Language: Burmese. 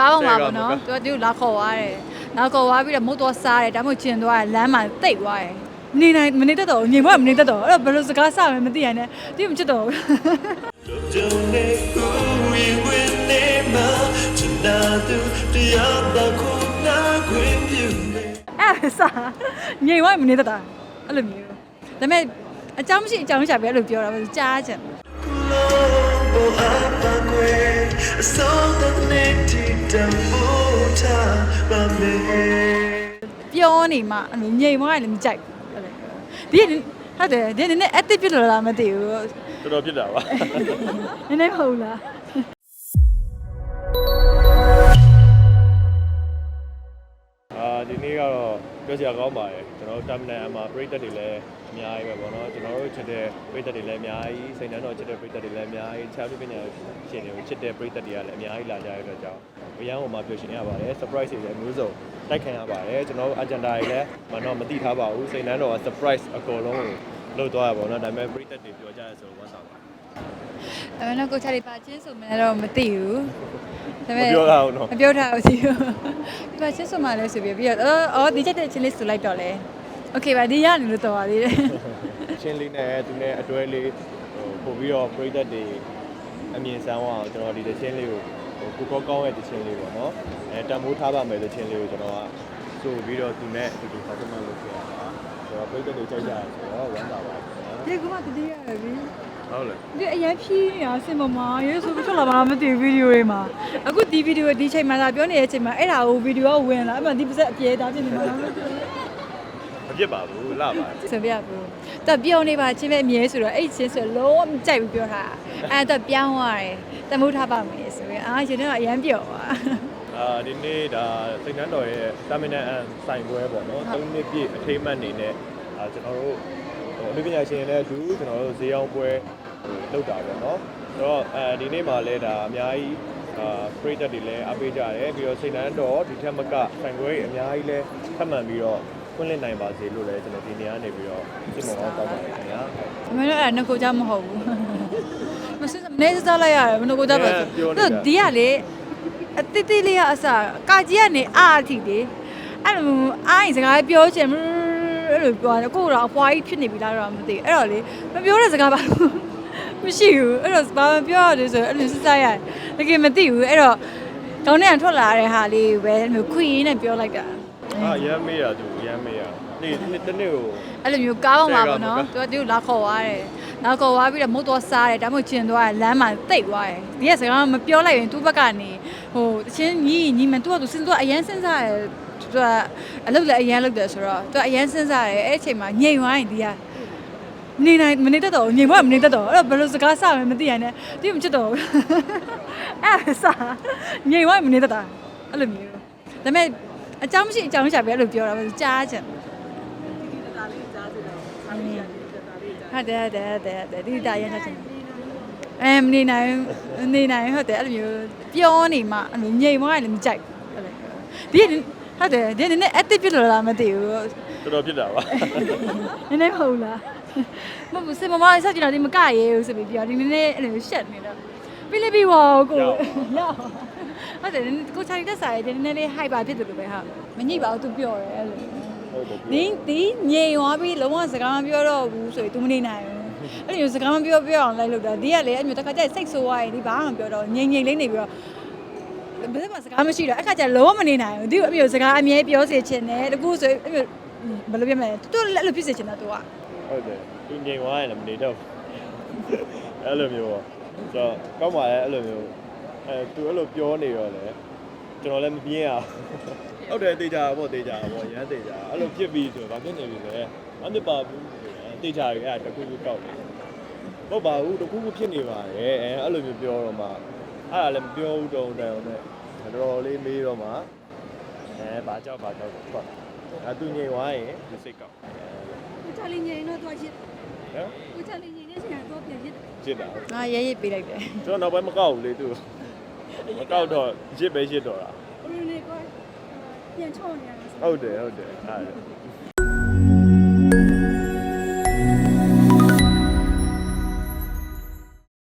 ပေါ့နော်သူကသူလာခေါ်သွားတယ်လာခေါ်သွားပြီးတော့မုတ်တော့စားတယ်ဒါမှမဟုတ်ကျင်သွားတယ်လမ်းမှာတိတ်သွားတယ်နေနိုင်မနေတတ်တော့ညင်ဘွားမနေတတ်တော့အဲ့တော့ဘယ်လိုစကားစမယ်မသိရနဲ့တိမချစ်တော့ဘူး Don't let go you will never tonight the other could not win you အဲ့ဒါစားညင်ဘွားမနေတတ်တာအဲ့လိုမျိုးဒါပေမဲ့အကြောင်းမရှိအကြောင်းရှာပဲအဲ့လိုပြောတာပဲကြားချင် need to move my man ပြောနေမှအဲ့လိုညင်ဘွားလည်းမကြိုက်ဘူးအဲ့လိုဒီဟုတ်တယ်ဒီနည်းနည်း active ဖြစ်လို့လားမသိဘူးတော်တော်ဖြစ်တာပါနည်းနည်းမဟုတ်လား ပြောစရာကောင်းပါတယ်ကျွန်တော်တို့ terminal မှာပရိသတ်တွေလည်းအများကြီးပဲပေါ့နော်ကျွန်တော်တို့ချစ်တဲ့ပရိသတ်တွေလည်းအများကြီးစိတ်နှံတော့ချစ်တဲ့ပရိသတ်တွေလည်းအများကြီးခြားပြပညာရှင်တွေကိုချစ်တဲ့ပရိသတ်တွေကလည်းအများကြီးလာကြတဲ့အတွက်ကြောင့်အရန်ဟိုမှာပြောရှင်ရပါတယ် surprise တွေလည်းမျိုးစုံတိုက်ခံရပါတယ်ကျွန်တော်တို့ agenda တွေလည်းမတော့မသိထားပါဘူးစိတ်နှံတော့ surprise အကုန်လုံးကိုလုပ်သွားရပါတော့ဒါပေမဲ့ပရိသတ်တွေပြောကြရဆိုတော့ဝမ်းသာပါတယ် ဒါပေမဲ့ကိုချာလေးပါချင်းဆိုမှလည်းမသိဘူးဒါ မပြောရအောင်နော် မပြောထားဘူးစီဒီပါချင်းဆိုမှလည်းဆိုပြီးပြီးတော့အော်ဒီချက်တဲ့ချင်းလေးဆိုလိုက်တော့လေโอเคပါဒီရနေလို့တော်ပါသေးတယ် ချင်းလေးနဲ့သူနဲ့အတွဲလေးဟိုပို့ပြီးတော့ပရိသတ်တွေအမြင်ဆန်းအောင်ကျွန်တော်ဒီတချင်းလေးကိုဟိုကိုကောကောင်းရဲ့တချင်းလေးပေါ့နော်အဲတန်ဖိုးထားပါမယ်တချင်းလေးကိုကျွန်တော်ကဆိုပြီးတော့သူနဲ့အတူတူဆောက်မှလုပ်ခဲ့ရတာဆိုတော့ပရိသတ်တွေကြိုက်ကြရဆိုတော့ဝမ်းသာပါတယ်နော် ဒီကမှတတိယရပြီ ဟုတ်လေဒီအရင်ဖြီးနေတာစင်မမရေဆိုပြီးထွက်လာပါလားမသိဘူးဗီဒီယိုတွေမှာအခုဒီဗီဒီယိုဒီချိန်မှာလာပြောနေတဲ့အချိန်မှာအဲ့ဒါကိုဗီဒီယိုကဝင်လာအဲ့မှာဒီပါစက်အပြဲသားဖြစ်နေမှာလားမသိဘူးမဖြစ်ပါဘူးလှပါတယ်ဆိုပြဘူးတော့ပြောနေပါချင်းပဲအမြဲဆိုတော့အဲ့ချင်းဆိုလုံးဝမကြိုက်ဘူးပြောတာအဲ့တော့ပြောင်းသွားတယ်တမိုးထားပါမယ်ဆိုရင်အာရှင်တော့အရန်ပြော့သွားအာဒီနေ့ဒါစိတ်နှမ်းတော်ရဲ့ terminal and ဆိုင်ပွဲပေါ့နော်၃နှစ်ပြည့်အထိမ်းအမှတ်အနေနဲ့အာကျွန်တော်တို့ဟိုအမှုပညာရှင်တွေနဲ့အတူကျွန်တော်တို့ဈေးအောင်ပွဲဟို လုပ်တာပေါ့နော်ဆိုတော့အဲဒီနေ့မှာလဲဒါအများကြီးအာပရိသတ်တွေလည်းအားပေးကြတယ်ပြီးတော့စိတ်နှမ်းတော်ဒီထက်မကဆိုင်ပွဲကြီးအများကြီးလဲထပ်မံပြီးတော့ဖွင့်လှစ်နိုင်ပါစေလို့လည်းကျွန်တော်ဒီနေရာနေပြီးတော့စိတ်မောင်းကောင်းပါတယ်ခင်ဗျာအမေတို့အဲ့ငကိုကြမဟုတ်ဘူးမစနေစားလိုက်ရတယ်မငကိုကြပါဘူးတော့ဒီကလေအတိတိလေးကအစားကာကြီးကနေအာအထိလေအဲ့လိုအာရင်စကားပြောချင်အဲ့လိုပြောတယ်ကိုတော့အပွားကြီးဖြစ်နေပြီလားတော့မသိဘူးအဲ့တော့လေမပြောတဲ့စကားပါ မရှိဘူးအဲ့တော့ဘာမပြောရလဲဆိုအဲ့လိုစစ်စားရတယ်တကယ်မသိဘူးအဲ့တော့ကောင်းတဲ့ထွက်လာတဲ့ဟာလေးပဲမျိုးခွေရင်းနဲ့ပြောလိုက်တာအာရမ်းမေးရသူရမ်းမေးရနေ့နေ့တစ်နေ့ကိုအဲ့လိုမျိုးကားပေါ်မှာပေါ့နော်သူကသူလာခေါ်သွားတယ်လာခေါ်သွားပြီးတော့မုတ်တော့စားတယ်ဒါမှမဟုတ်ကျင်သွားတယ်လမ်းမှာတိတ်သွားတယ်ဒီကစကားမပြောလိုက်ရင်သူ့ဘက်ကနေဟိုတချင်းညီညီမသူကသူစဉ်းသူကအရန်စဉ်းစားတယ်သူကအလုပ်လည်းအရန်လုပ်တယ်ဆိုတော့သူကအရန်စဉ်းစားတယ်အဲ့အချိန်မှာညိန်သွားရင်ဒီက နေနိုင်မနေတတ်တော့ညိန်ဘွားမနေတတ်တော့အဲ့တော့ဘယ်လိုစကားစမယ်မသိရနဲ့တိမချစ်တော့ဘူးအဲ့ဒါစားညိန်ဘွားမနေတတ်တာအဲ့လိုမျိုးဒါပေမဲ့အကြောင်းမရှိအကြောင်းရှာပဲအဲ့လိုပြောတာပဲကြားချင်ဟုတ်တယ်ဟုတ်တယ်ဟုတ်တယ်ဟုတ်တယ်ဒီတာရမ်းချင်အဲမနေနိုင်ဘူးနေနိုင်ဟုတ်တယ်အဲ့လိုမျိုးပြောနေမှအဲ့လိုညိမ်သွားရင်လည်းမကြိုက်ဘူးအဲ့လိုဒီဟုတ်တယ်ဒီနည်းနည်း active ဖြစ်လို့လားမသိဘူးတော်တော်ဖြစ်တာပါနည်းနည်းမဟုတ်လား မဟုတ်ဘူးစင်မမဆက်ကြည့်တော့ဒီမကရဲဘူးဆိုပြီးပြောဒီနည်းနည်းအဲ့လိုရှက်နေတော့ပြီးလေးပြီးဝါကိုရဟုတ်တယ်ကိုချာရီတက်စားရတယ်နည်းနည်းလေး hype ပါဖြစ်တယ်လို့ပဲဟာမညိပါဘူးသူပြောတယ်အဲ့လိုဟုတ်တယ်နင်းဒီညင်သွားပြီးလုံးဝစကားမပြောတော့ဘူးဆိုရင် तू မနေနိုင်ဘူးအဲ့လိုမျိုးစကားမပြောပြောအောင်လိုက်လို့တာဒီကလေအဲ့မျိုးတစ်ခါကျစိတ်ဆိုးသွားရင်ဒီဘာမှမပြောတော့ငိမ့်ငိမ့်လေးနေပြီးတော့ဘယ်မှာစကားမရှိတော့အခါကျလုံးဝမနေနိုင်ဘူးဒီအမျိုးစကားအမြဲပြောစေချင်တယ်တကူဆိုအဲ့မျိုးဘယ်လိုပြမလဲတူအဲ့လိုဖြစ်စေချင်တာ तू က ဟုတ်တယ်သူငြိမ်သွားရင်လည်းမနေတော့ဘူးအဲ့လိုမျိုးပေါ့ဆိုတော့ကောင်းပါရဲ့အဲ့လိုမျိုးအဲသူအဲ့လိုပြောနေတော့လေကျွန်တော်လည်းမပြင်းရအောင်ဟုတ်တယ်တေချာပေါ့တေချာပေါ့ရမ်းတေချာအဲ့လိုဖြစ်ပြီးဆိုတော့ဗာဖြစ်နေပြီလေအမစ်ပါဘူးတေချာကြီးအဲ့တခုခုကောက်တယ်ဟုတ်ပါဘူးတခုခုဖြစ်နေပါတယ်အဲအဲ့လိုမျိုးပြောတော့မှအဲ့ဒါလည်းမပြောဘူးတုံတန်အောင်နဲ့တော်တော်လေးမေးတော့မှအဲဘာကြောက်ဘာကြောက်ပေါ့အဲသူငြိမ်သွားရင်ဒီစိတ်ကောက်ကိုချာလင်း ငယ်တော့တော့ချစ်နော်ကိုချာလင်းငယ်နဲ့ဆရာတော့ပြန်ချစ်တယ်ချစ်တာငါရဲရဲပေးလိုက်တယ်ကျွန်တော်နောက်ပိုင်းမကောက်ဘူးလေသူမကောက်တော့ရစ်ပဲရစ်တော့တာဘယ်လိုလဲကွာပြန်ချော့နေရတာဟုတ်တယ်ဟုတ်တယ်အဲ့ဒါ